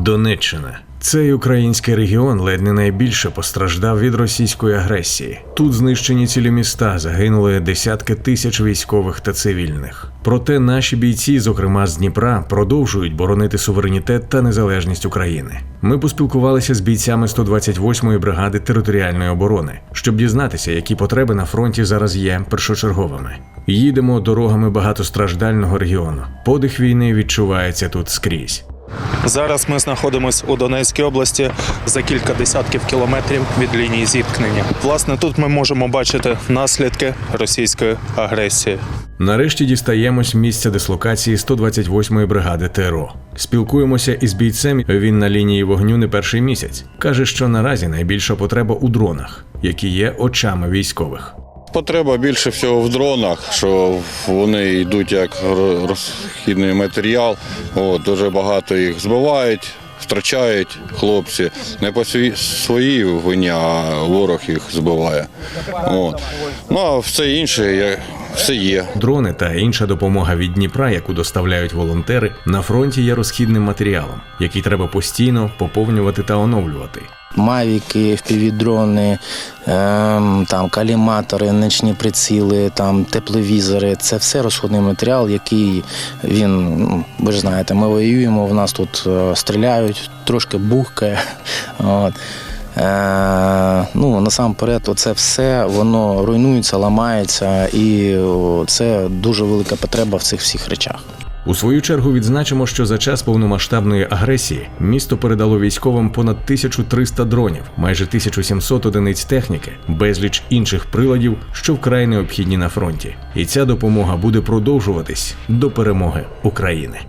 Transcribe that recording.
Донеччина. Цей український регіон ледь не найбільше постраждав від російської агресії. Тут знищені цілі міста, загинули десятки тисяч військових та цивільних. Проте наші бійці, зокрема з Дніпра, продовжують боронити суверенітет та незалежність України. Ми поспілкувалися з бійцями 128-ї бригади територіальної оборони, щоб дізнатися, які потреби на фронті зараз є першочерговими. Їдемо дорогами багатостраждального регіону. Подих війни відчувається тут скрізь. Зараз ми знаходимося у Донецькій області за кілька десятків кілометрів від лінії зіткнення. Власне, тут ми можемо бачити наслідки російської агресії. Нарешті дістаємось місця дислокації 128-ї бригади ТРО. Спілкуємося із бійцем. Він на лінії вогню не перший місяць. каже, що наразі найбільша потреба у дронах, які є очами військових. Потреба більше всього в дронах, що вони йдуть як ро- розхідний матеріал. От, дуже багато їх збивають, втрачають хлопці. Не по своїй вині, а ворог їх збиває. От. Ну а все інше є- все є. Дрони та інша допомога від Дніпра, яку доставляють волонтери, на фронті є розхідним матеріалом, який треба постійно поповнювати та оновлювати. Мавіки, впівдрони, ем, там каліматори, нічні приціли, там тепловізори це все розходний матеріал, який він, ну, ви ж знаєте, ми воюємо, в нас тут е, стріляють, трошки бухкає. От. Е, ну, насамперед, це все воно руйнується, ламається, і це дуже велика потреба в цих всіх речах. У свою чергу відзначимо, що за час повномасштабної агресії місто передало військовим понад 1300 дронів, майже 1700 одиниць техніки, безліч інших приладів, що вкрай необхідні на фронті. І ця допомога буде продовжуватись до перемоги України.